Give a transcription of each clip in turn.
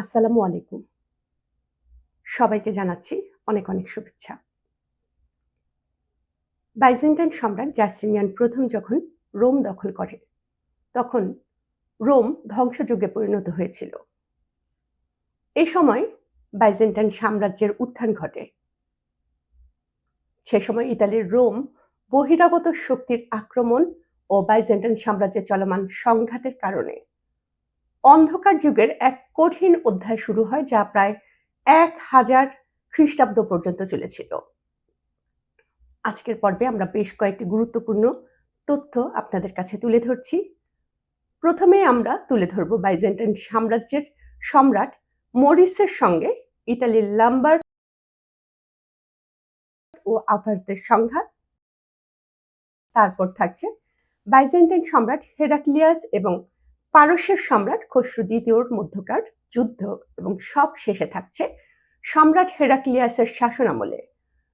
আসসালামু আলাইকুম। সবাইকে জানাচ্ছি অনেক অনেক শুভেচ্ছা। বাইজেন্টাইন সম্রাট জাস্টিনিয়ান প্রথম যখন রোম দখল করে, তখন রোম ধ্বংসযজ্ঞে পরিণত হয়েছিল। এই সময় বাইজেন্টাইন সাম্রাজ্যের উত্থান ঘটে। সে সময় ইতালির রোম বহিরাগত শক্তির আক্রমণ ও বাইজেন্টাইন সাম্রাজ্যে চলমান সংঘাতের কারণে অন্ধকার যুগের এক কঠিন অধ্যায় শুরু হয় যা প্রায় এক হাজার খ্রিস্টাব্দ পর্যন্ত চলেছিল। আজকের পর্বে আমরা বেশ কয়েকটি গুরুত্বপূর্ণ তথ্য আপনাদের কাছে তুলে ধরছি। প্রথমে আমরা তুলে ধরব বাইজেন্টাইন সাম্রাজ্যের সম্রাট মরিসের সঙ্গে ইতালির লাম্বার ও আভাসদের সংঘাত। তারপর থাকছে বাইজেন্টাইন সম্রাট হেরাক্লিয়াস এবং পারস্যের সম্রাট খসরু দ্বিতীয়র মধ্যকার যুদ্ধ এবং সব শেষে থাকছে সম্রাট হেরাক্লিয়াসের শাসনামলে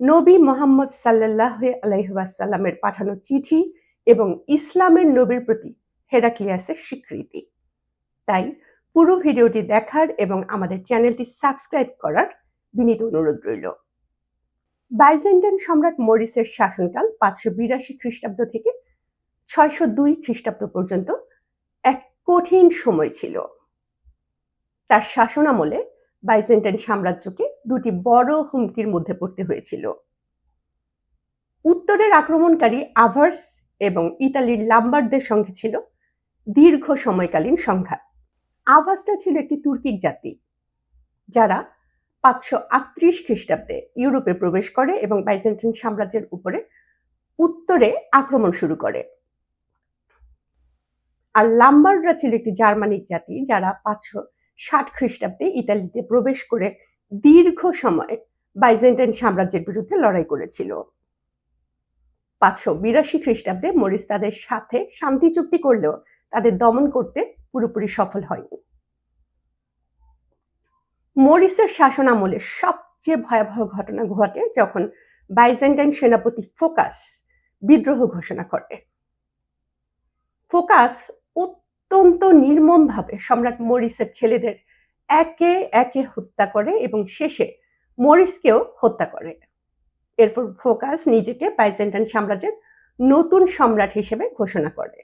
নবী মোহাম্মদ সাল্লাহ আলাইহাসাল্লামের পাঠানো চিঠি এবং ইসলামের নবীর প্রতি হেরাক্লিয়াসের স্বীকৃতি। তাই পুরো ভিডিওটি দেখার এবং আমাদের চ্যানেলটি সাবস্ক্রাইব করার বিনীত অনুরোধ রইল। বাইজেন্টাইন সম্রাট মরিসের শাসনকাল পাঁচশো বিরাশি খ্রিস্টাব্দ থেকে ছয়শো দুই খ্রিস্টাব্দ পর্যন্ত এক কঠিন সময় ছিল। তার শাসনামলে বাইজেন্টাইন সাম্রাজ্যকে দুটি বড় হুমকির মধ্যে পড়তে হয়েছিল। উত্তরের আক্রমণকারী আভার্স এবং ইতালির লাম্বারদের সঙ্গে ছিল দীর্ঘ সময়কালীন সংঘাত। আভাসটা ছিল একটি তুর্কিক জাতি, যারা পাঁচশো আটত্রিশ খ্রিস্টাব্দে ইউরোপে প্রবেশ করে এবং বাইজেন্টাইন সাম্রাজ্যের উপরে উত্তরে আক্রমণ শুরু করে। আর লাম্বাররা ছিল একটি জার্মানিক জাতি যারা পাঁচশো ষাট খ্রিস্টাব্দে ইতালিতে প্রবেশ করে দীর্ঘ সময় বাইজেন্টাইন সাম্রাজ্যের বিরুদ্ধে লড়াই করেছিল। পাঁচশো বিরাশি খ্রিস্টাব্দে মরিস তাদের সাথে শান্তি চুক্তি করলেও তাদের দমন করতে পুরোপুরি সফল হয়নি। মরিসের শাসন আমলে সবচেয়ে ভয়াবহ ঘটনা ঘটে যখন বাইজেন্টাইন সেনাপতি ফোকাস বিদ্রোহ ঘোষণা করে। ফোকাস অত্যন্ত নির্মমভাবে সম্রাট মরিসের ছেলেদের একে একে হত্যা করে এবং শেষে মরিসকেও হত্যা করে। এরপর ফোকাস নিজেকে বাইজেন্টাইন সাম্রাজ্যের নতুন সম্রাট হিসেবে ঘোষণা করে।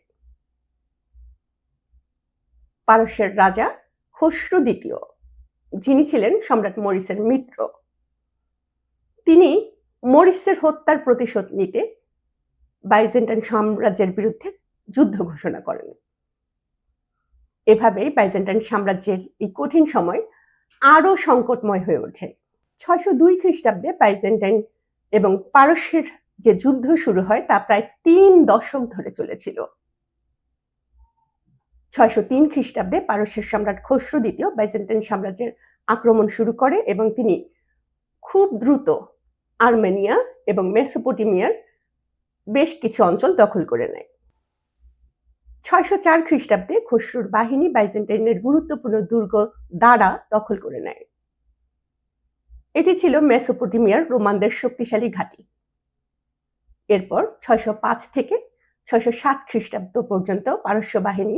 পারস্যের রাজা খসরু দ্বিতীয়, যিনি ছিলেন সম্রাট মরিসের মিত্র। তিনি মরিসের হত্যার প্রতিশোধ নিতে বাইজেন্টাইন সাম্রাজ্যের বিরুদ্ধে যুদ্ধ ঘোষণা করেন। এভাবেই বাইজেন্টাইন সাম্রাজ্যের এই কঠিন সময় আরও সংকটময় হয়ে ওঠে। ছয়শো দুই খ্রিস্টাব্দে বাইজেন্টাইন এবং পারস্যের যে যুদ্ধ শুরু হয়, তা প্রায় তিন দশক ধরে চলেছিল। ছয়শো তিন খ্রিস্টাব্দে পারস্যের সম্রাট খসরু দ্বিতীয় বাইজেন্টাইন সাম্রাজ্যের আক্রমণ শুরু করে এবং তিনি খুব দ্রুত আর্মেনিয়া এবং মেসোপোটিমিয়ার বেশ কিছু অঞ্চল দখল করে নেয়। ছয়শো চার খ্রিস্টাব্দে খসরুর বাহিনী বাইজেন্টাইনের গুরুত্বপূর্ণ দুর্গ দ্বারা দখল করে নেয়। এটি ছিল মেসোপটেমিয়ার রোমানদের শক্তিশালী ঘাঁটি। এরপর ছয়শো পাঁচ থেকে ছয়শো সাত খ্রিস্টাব্দ পর্যন্ত পারস্য বাহিনী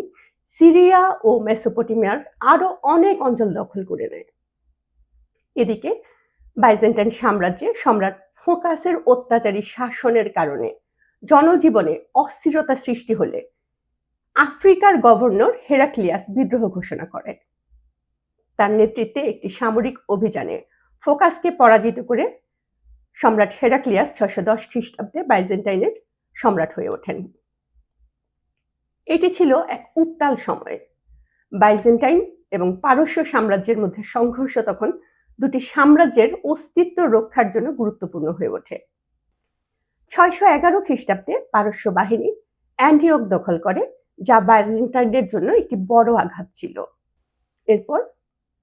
সিরিয়া ও মেসোপটেমিয়ার আরও অনেক অঞ্চল দখল করে নেয়। এদিকে বাইজেন্টাইন সাম্রাজ্যে সম্রাট ফোকাসের অত্যাচারী শাসনের কারণে জনজীবনে অস্থিরতা সৃষ্টি হলে আফ্রিকার গভর্নর হেরাক্লিয়াস বিদ্রোহ ঘোষণা করে। তার নেতৃত্বে একটি সামরিক অভিযানে ফোকাসকে পরাজিত করে সম্রাট হেরাক্লিয়াস ছশো দশ খ্রিস্টাব্দে বাইজেন্টাইনের সম্রাট হয়ে ওঠেন। এটি ছিল এক উত্তাল সময়। বাইজেন্টাইন এবং পারস্য সাম্রাজ্যের মধ্যে সংঘর্ষ তখন দুটি সাম্রাজ্যের অস্তিত্ব রক্ষার জন্য গুরুত্বপূর্ণ হয়ে ওঠে। ছয়শো এগারো খ্রিস্টাব্দে পারস্য বাহিনী অ্যান্টিওক দখল করে যা বাইজেন্টাইনদের জন্য একটি বড় আঘাত ছিল। এরপর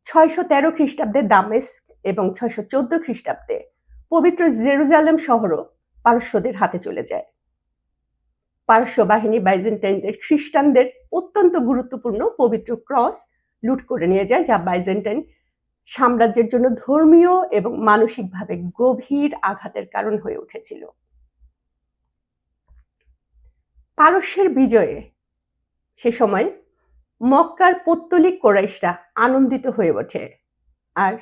ছয়শো তেরো খ্রিস্টাব্দে দামেস্ক এবং ছয়শো চোদ্দ খ্রিস্টাব্দে পবিত্র জেরুজালেম শহরও পারস্যদের হাতে চলে যায়। পারস্য বাহিনী বাইজেন্টাইনদের খ্রিস্টানদের অত্যন্ত গুরুত্বপূর্ণ পবিত্র ক্রস লুট করে নিয়ে যায়, যা বাইজেন্টাইন সাম্রাজ্যের জন্য ধর্মীয় এবং মানসিকভাবে গভীর আঘাতের কারণ হয়ে উঠেছিল। পারস্যের বিজয়ে সে সময় মক্কার পত্তলিক কোরাইশরা আনন্দিত হয়ে ওঠে আর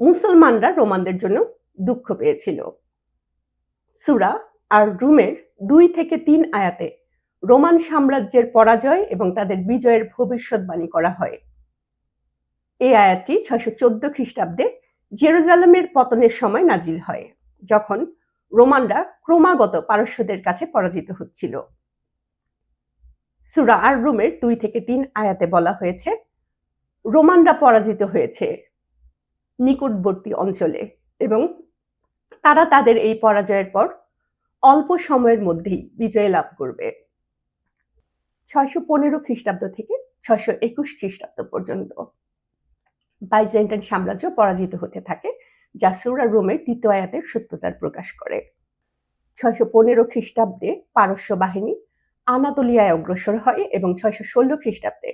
মুসলমানরা রোমানদের জন্য দুঃখ পেয়েছিল। সুরা আর রুমের দুই থেকে তিন আয়াতে রোমান সাম্রাজ্যের পরাজয় এবং তাদের বিজয়ের ভবিষ্যৎবাণী করা হয়। এই আয়াতটি ছয়শো চোদ্দ খ্রিস্টাব্দে জেরুজালেমের পতনের সময় নাজিল হয়, যখন রোমানরা ক্রমাগত পারস্যদের কাছে পরাজিত হচ্ছিল। সুরা আর রুমের দুই থেকে তিন আয়াতে বলা হয়েছে, রোমানরা পরাজিত হয়েছে নিকটবর্তী অঞ্চলে এবং তারা তাদের এই পরাজয়ের পর অল্প সময়ের মধ্যেই বিজয় লাভ করবে। ছয়শো পনেরো খ্রিস্টাব্দ থেকে ছয়শো একুশ খ্রিস্টাব্দ পর্যন্ত বাইজেন্টাইন সাম্রাজ্য পরাজিত হতে থাকে, যা সুরা রোমের দ্বিতীয় আয়াতের সত্যতার প্রকাশ করে। ছয়শো পনেরো খ্রিস্টাব্দে পারস্য বাহিনী আনাতোলিয়ায় অগ্রসর হয় এবং ছয়শো ষোলো খ্রিস্টাব্দে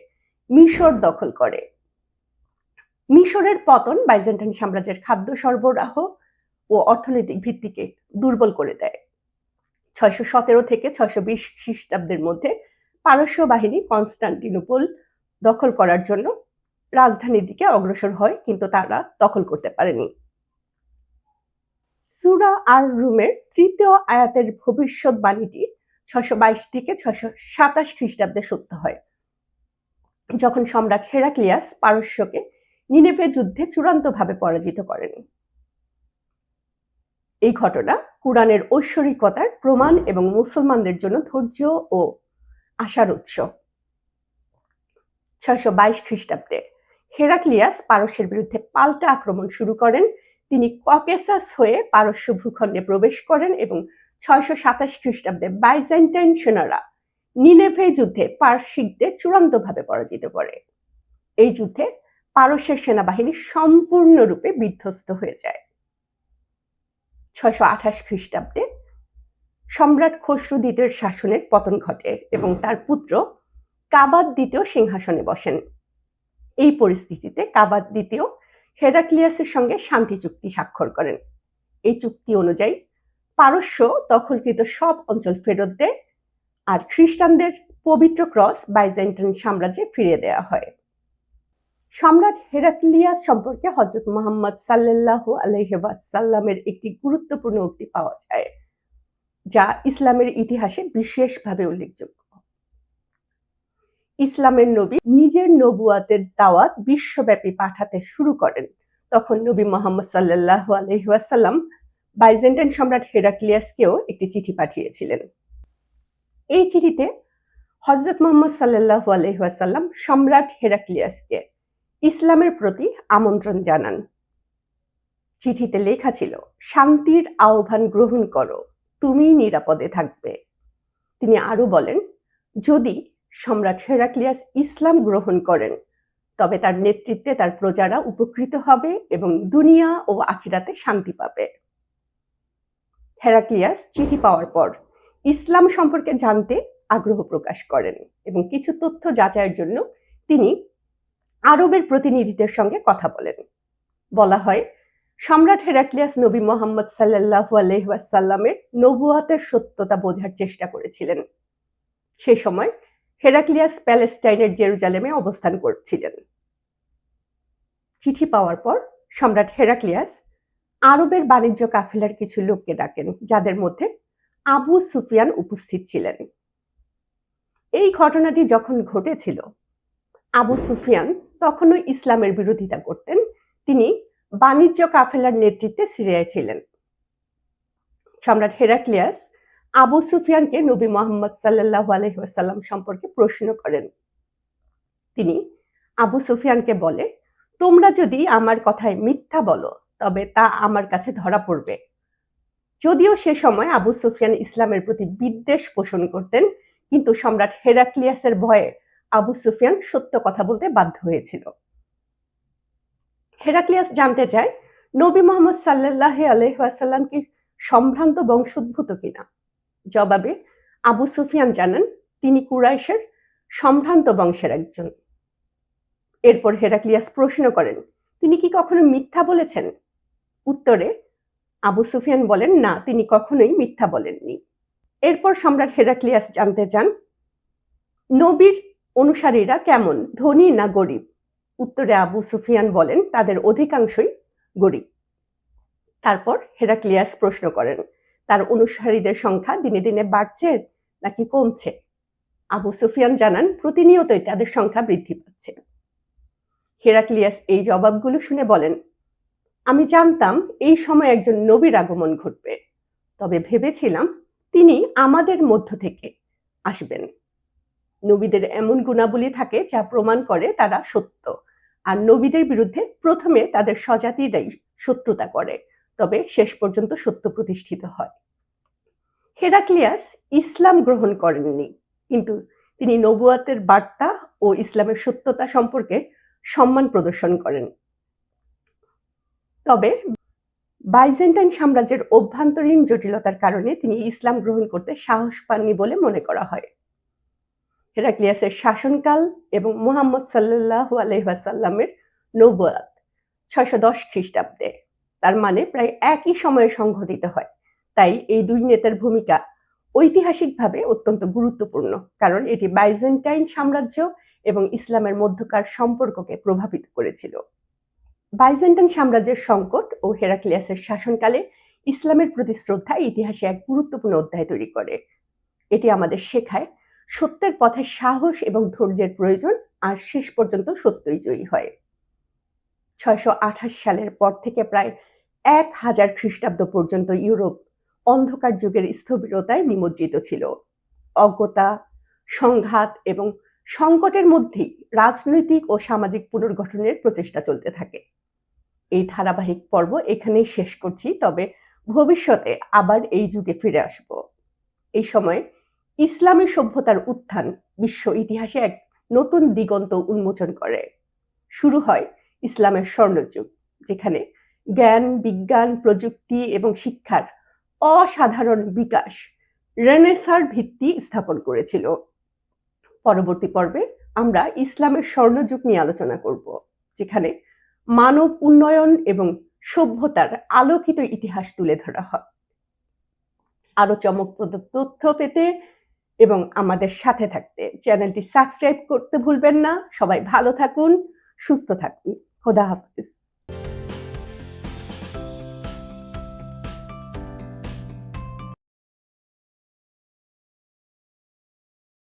মিশর দখল করে। মিশরের পতন বাইজেন্টাইন সাম্রাজ্যের খাদ্য সরবরাহ ও অর্থনৈতিক ভিত্তিকে দুর্বল করে দেয়। ছয়শো সতেরো থেকে ছয়শো বিশ খ্রিস্টাব্দের মধ্যে পারস্য বাহিনী কনস্টান্টিনোপল দখল করার জন্য রাজধানীর দিকে অগ্রসর হয়, কিন্তু তারা দখল করতে পারেনি। সুরা আর রুমের তৃতীয় আয়াতের ভবিষ্যৎবাণীটি ছশো বাইশ থেকে ছশো সাতাশ খ্রিস্টাব্দে সত্য হয়। যখন সম্রাট হেরাক্লিয়াস পারস্যকে নিনেপে যুদ্ধে চূড়ান্তভাবে পরাজিত করেন। এই ঘটনা কুরআনের ঐশ্বরিকতার প্রমাণ এবং মুসলমানদের জন্য ধৈর্য ও আশার উৎস। ছয়শো বাইশ খ্রিস্টাব্দে হেরাক্লিয়াস পারস্যের বিরুদ্ধে পাল্টা আক্রমণ শুরু করেন। তিনি ককেসাস হয়ে পারস্য ভূখণ্ডে প্রবেশ করেন এবং ছয়শো সাতাশ খ্রিস্টাব্দে বাইজেন্টাইন সেনারা নিনেভে যুদ্ধে পার্শ্বিকদের চূড়ান্তভাবে পরাজিত করে। এই যুদ্ধে পারস্যের সেনাবাহিনী সম্পূর্ণরূপে বিধ্বস্ত হয়ে যায়। ছয়শো আঠাশ খ্রিস্টাব্দে সম্রাট খসরু দ্বিতীয় শাসনের পতন ঘটে এবং তার পুত্র কাবাদ দ্বিতীয় সিংহাসনে বসেন। এই পরিস্থিতিতে কাবাদ দ্বিতীয় হেরাক্লিয়াসের সঙ্গে শান্তি চুক্তি স্বাক্ষর করেন। এই চুক্তি অনুযায়ী পারস্য দখলকৃত সব অঞ্চল ফেরত দেয় আর খ্রিস্টানদের পবিত্র ক্রস বাইজেন্টাইন সাম্রাজ্যে ফিরিয়ে দেওয়া হয়। সম্রাট হেরাক্লিয়াস সম্পর্কে হজরত মোহাম্মদ সাল্লাহ আলহ্লামের একটি গুরুত্বপূর্ণ উক্তি পাওয়া যায়, যা ইসলামের ইতিহাসে বিশেষভাবে উল্লেখযোগ্য। ইসলামের নবী নিজের নবুয়াতের দাওয়াত বিশ্বব্যাপী পাঠাতে শুরু করেন, তখন নবী মোহাম্মদ সাল্লাহ আলহাসাল্লাম বাইজেন্টাইন সম্রাট হেরাক্লিয়াসকেও একটি চিঠি পাঠিয়েছিলেন। এই চিঠিতে হজরত মোহাম্মদ সাল্লাহ আলহাসাল্লাম সম্রাট হেরাক্লিয়াসকে ইসলামের প্রতি আমন্ত্রণ জানান। চিঠিতে লেখা ছিল, শান্তির আহ্বান গ্রহণ করো তুমি নিরাপদে থাকবে। তিনি আরও বলেন, যদি সম্রাট হেরাক্লিয়াস ইসলাম গ্রহণ করেন, তবে তার নেতৃত্বে তার প্রজারা উপকৃত হবে এবং দুনিয়া ও আখিরাতে শান্তি পাবে। হেরাক্লিয়াস চিঠি পাওয়ার পর ইসলাম সম্পর্কে জানতে আগ্রহ প্রকাশ করেন এবং কিছু তথ্য যাচাইয়ের জন্য তিনি আরবের প্রতিনিধিদের সঙ্গে কথা বলেন। বলা হয়, সম্রাট হেরাক্লিয়াস নবী মোহাম্মদ সাল্লাহ আলহাসাল্লামের নবুয়াতের সত্যতা বোঝার চেষ্টা করেছিলেন। সে সময় হেরাক্লিয়াস প্যালেস্টাইনের জেরুজালেমে অবস্থান করছিলেন। চিঠি পাওয়ার পর সম্রাট হেরাক্লিয়াস আরবের বাণিজ্য কাফেলার কিছু লোককে ডাকেন, যাদের মধ্যে আবু সুফিয়ান উপস্থিত ছিলেন। এই ঘটনাটি যখন ঘটেছিল, আবু সুফিয়ান তখনও ইসলামের বিরোধিতা করতেন। তিনি বাণিজ্য কাফেলার নেতৃত্বে সিরিয়ায় ছিলেন। সম্রাট হেরাক্লিয়াস আবু সুফিয়ানকে নবী মোহাম্মদ সাল্লাহ আলহিহাসাল্লাম সম্পর্কে প্রশ্ন করেন। তিনি আবু সুফিয়ানকে বলে, তোমরা যদি আমার কথায় মিথ্যা বলো তবে তা আমার কাছে ধরা পড়বে। যদিও সে সময় আবু সুফিয়ান ইসলামের প্রতি বিদ্বেষ পোষণ করতেন, কিন্তু সম্রাট হেরাক্লিয়াসের ভয়ে আবু সুফিয়ান সত্য কথা বলতে বাধ্য হয়েছিল। হেরাক্লিয়াস জানতে চায়, নবী মোহাম্মদ সাল্লাহ আলহাসাল্লাম কি সম্ভ্রান্ত বংশোদ্ভূত কিনা? জবাবে, আবু সুফিয়ান জানান, তিনি কুরাইশের সম্ভ্রান্ত বংশের একজন। এরপর হেরাক্লিয়াস প্রশ্ন করেন, তিনি কি কখনো মিথ্যা বলেছেন? উত্তরে আবু সুফিয়ান বলেন, না, তিনি কখনোই মিথ্যা বলেননি। এরপর সম্রাট হেরাক্লিয়াস জানতে চান, নবীর অনুসারীরা কেমন, ধনী না গরিব? উত্তরে আবু সুফিয়ান বলেন, তাদের অধিকাংশই গরিব। তারপর হেরাক্লিয়াস প্রশ্ন করেন, তার অনুসারীদের সংখ্যা দিনে দিনে বাড়ছে নাকি কমছে? আবু সুফিয়ান জানান, প্রতিনিয়তই তাদের সংখ্যা বৃদ্ধি পাচ্ছে। হেরাক্লিয়াস এই জবাবগুলো শুনে বলেন আমি জানতাম এই সময় একজন নবীর আগমন ঘটবে। তবে ভেবেছিলাম তিনি আমাদের মধ্য থেকে আসবেন। নবীদের এমন গুণাবলী থাকে যা প্রমাণ করে তারা সত্য। আর নবীদের বিরুদ্ধে প্রথমে তাদের স্বজাতিরাই শত্রুতা করে, তবে শেষ পর্যন্ত সত্য প্রতিষ্ঠিত হয়। হেরাক্লিয়াস ইসলাম গ্রহণ করেননি, কিন্তু তিনি নবুয়াতের বার্তা ও ইসলামের সত্যতা সম্পর্কে সম্মান প্রদর্শন করেন। তবে বাইজেন্টাইন সাম্রাজ্যের অভ্যন্তরীণ জটিলতার কারণে তিনি ইসলাম গ্রহণ করতে সাহস পাননি বলে মনে করা হয়। হেরাক্লিয়াসের শাসনকাল এবং মুহাম্মদ সাল্লাহ আলহাসাল্লামের নৌবয়াত ছয়শো দশ খ্রিস্টাব্দে, তার মানে প্রায় একই সময়ে সংঘটিত হয়। তাই এই দুই নেতার ভূমিকা ঐতিহাসিকভাবে অত্যন্ত গুরুত্বপূর্ণ, কারণ এটি বাইজেন্টাইন সাম্রাজ্য এবং ইসলামের মধ্যকার সম্পর্ককে প্রভাবিত করেছিল। বাইজেন্টাইন সাম্রাজ্যের সংকট ও হেরাক্লিয়াসের শাসনকালে ইসলামের প্রতি শ্রদ্ধা ইতিহাসে এক গুরুত্বপূর্ণ অধ্যায় তৈরি করে। এটি আমাদের শেখায় সত্যের পথে সাহস এবং ধৈর্যের প্রয়োজন, আর শেষ পর্যন্ত সত্যই জয়ী হয়। ছয়শো আঠাশ সালের পর থেকে প্রায় এক হাজার খ্রিস্টাব্দ পর্যন্ত ইউরোপ অন্ধকার যুগের স্থবিরতায় নিমজ্জিত ছিল। অজ্ঞতা, সংঘাত এবং সংকটের মধ্যেই রাজনৈতিক ও সামাজিক পুনর্গঠনের প্রচেষ্টা চলতে থাকে। এই ধারাবাহিক পর্ব এখানেই শেষ করছি, তবে ভবিষ্যতে আবার এই যুগে ফিরে আসব। এই সময় ইসলামী সভ্যতার উত্থান বিশ্ব ইতিহাসে এক নতুন দিগন্ত উন্মোচন করে। শুরু হয় ইসলামের স্বর্ণযুগ, যেখানে জ্ঞান, বিজ্ঞান, প্রযুক্তি এবং শিক্ষার অসাধারণ বিকাশ রেনেসার ভিত্তি স্থাপন করেছিল। পরবর্তী পর্বে আমরা ইসলামের স্বর্ণযুগ নিয়ে আলোচনা করব, যেখানে মানব উন্নয়ন এবং সভ্যতার আলোকিত ইতিহাস তুলে ধরা হয়। আরও চমকপ্রদ তথ্য পেতে এবং আমাদের সাথে থাকতে চ্যানেলটি সাবস্ক্রাইব করতে ভুলবেন না। সবাই ভালো থাকুন, সুস্থ থাকুন। খোদা হাফিজ।